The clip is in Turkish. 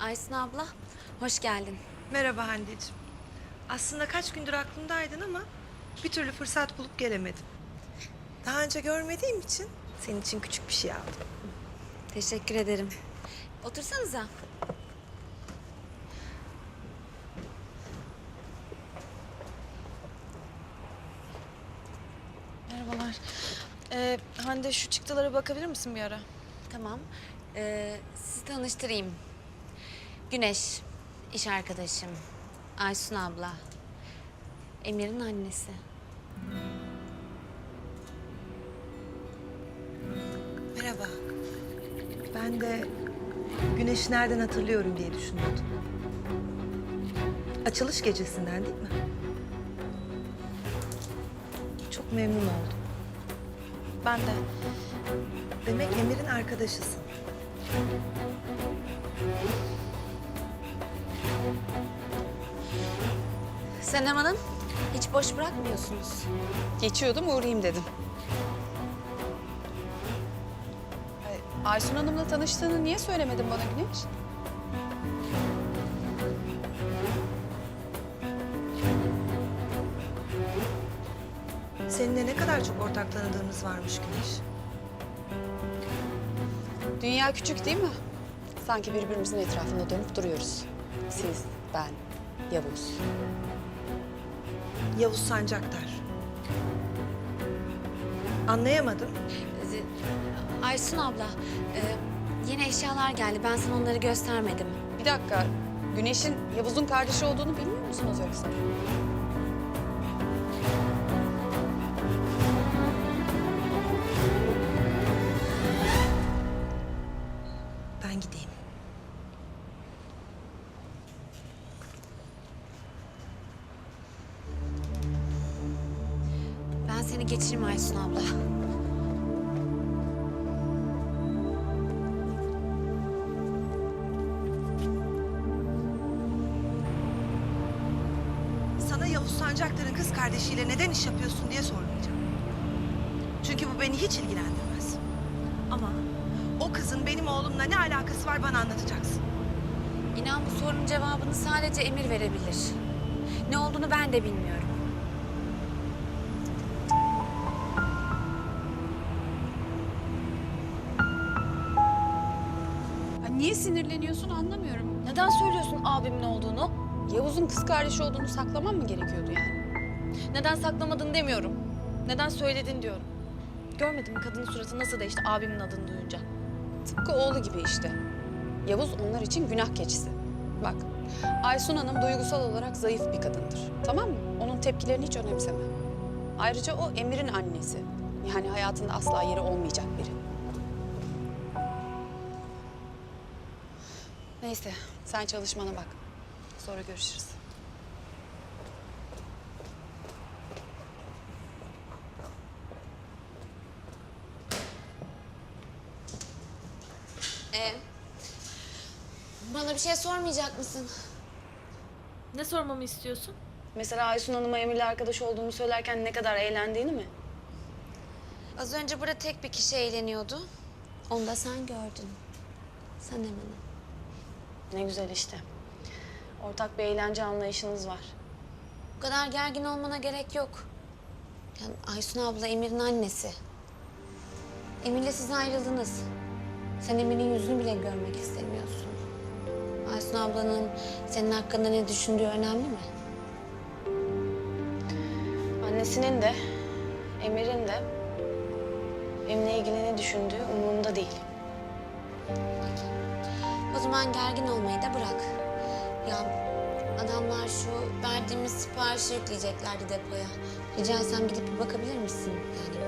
Aysun abla, hoş geldin. Merhaba Hande'ciğim. Aslında kaç gündür aklımdaydın ama bir türlü fırsat bulup gelemedim. Daha önce görmediğim için senin için küçük bir şey aldım. Teşekkür ederim. Otursanıza. Merhabalar. Ee, Hande şu çıktılara bakabilir misin bir ara? Tamam. Ee, sizi tanıştırayım. Güneş, iş arkadaşım. Aysun abla. Emir'in annesi. Merhaba. Ben de Güneş'i nereden hatırlıyorum diye düşünüyordum. Açılış gecesinden değil mi? Çok memnun oldum. Ben de. Demek Emir'in arkadaşısın. Senem Hanım, hiç boş bırakmıyorsunuz. Geçiyordum uğrayayım dedim. Ay, Aysun Hanım'la tanıştığını niye söylemedin bana Güneş? Seninle ne kadar çok ortak tanıdığımız varmış Güneş. Dünya küçük değil mi? Sanki birbirimizin etrafında dönüp duruyoruz. Siz, ben, Yavuz. Yavuz Sancaktar. Anlayamadım. Ee, Aysun abla, e, yeni eşyalar geldi. Ben sana onları göstermedim. Bir dakika, Güneş'in Yavuz'un kardeşi olduğunu bilmiyor musunuz yoksa? Seni geçireyim Aysun abla. Sana Yavuz Sancaktar'ın kız kardeşiyle neden iş yapıyorsun diye sormayacağım. Çünkü bu beni hiç ilgilendirmez. Ama o kızın benim oğlumla ne alakası var bana anlatacaksın. İnan bu sorunun cevabını sadece Emir verebilir. Ne olduğunu ben de bilmiyorum. Niye sinirleniyorsun anlamıyorum. Neden söylüyorsun abimin olduğunu? Yavuz'un kız kardeşi olduğunu saklamam mı gerekiyordu yani? Neden saklamadın demiyorum. Neden söyledin diyorum. Görmedin mi kadının suratı nasıl değişti abimin adını duyunca? Tıpkı oğlu gibi işte. Yavuz onlar için günah keçisi. Bak, Aysun Hanım duygusal olarak zayıf bir kadındır. Tamam mı? Onun tepkilerini hiç önemseme. Ayrıca o Emir'in annesi. Yani hayatında asla yeri olmayacak biri. Neyse, sen çalışmana bak. Sonra görüşürüz. Ee, bana bir şey sormayacak mısın? Ne sormamı istiyorsun? Mesela Aysun Hanım'a Emir'le arkadaş olduğumu söylerken ne kadar eğlendiğini mi? Az önce burada tek bir kişi eğleniyordu. Onu da sen gördün. Sen Hanım. Ne güzel işte. Ortak bir eğlence anlayışınız var. Bu kadar gergin olmana gerek yok. Yani Aysun abla Emir'in annesi. Emir'le siz ayrıldınız. Sen Emir'in yüzünü bile görmek istemiyorsun. Aysun ablanın senin hakkında ne düşündüğü önemli mi? Annesinin de, Emir'in de benimle ilgili ne düşündüğü umurumda değil. O zaman gergin olmayı da bırak. Ya adamlar şu verdiğimiz siparişi yükleyeceklerdi depoya. Rica etsem gidip bir bakabilir misin? Yani.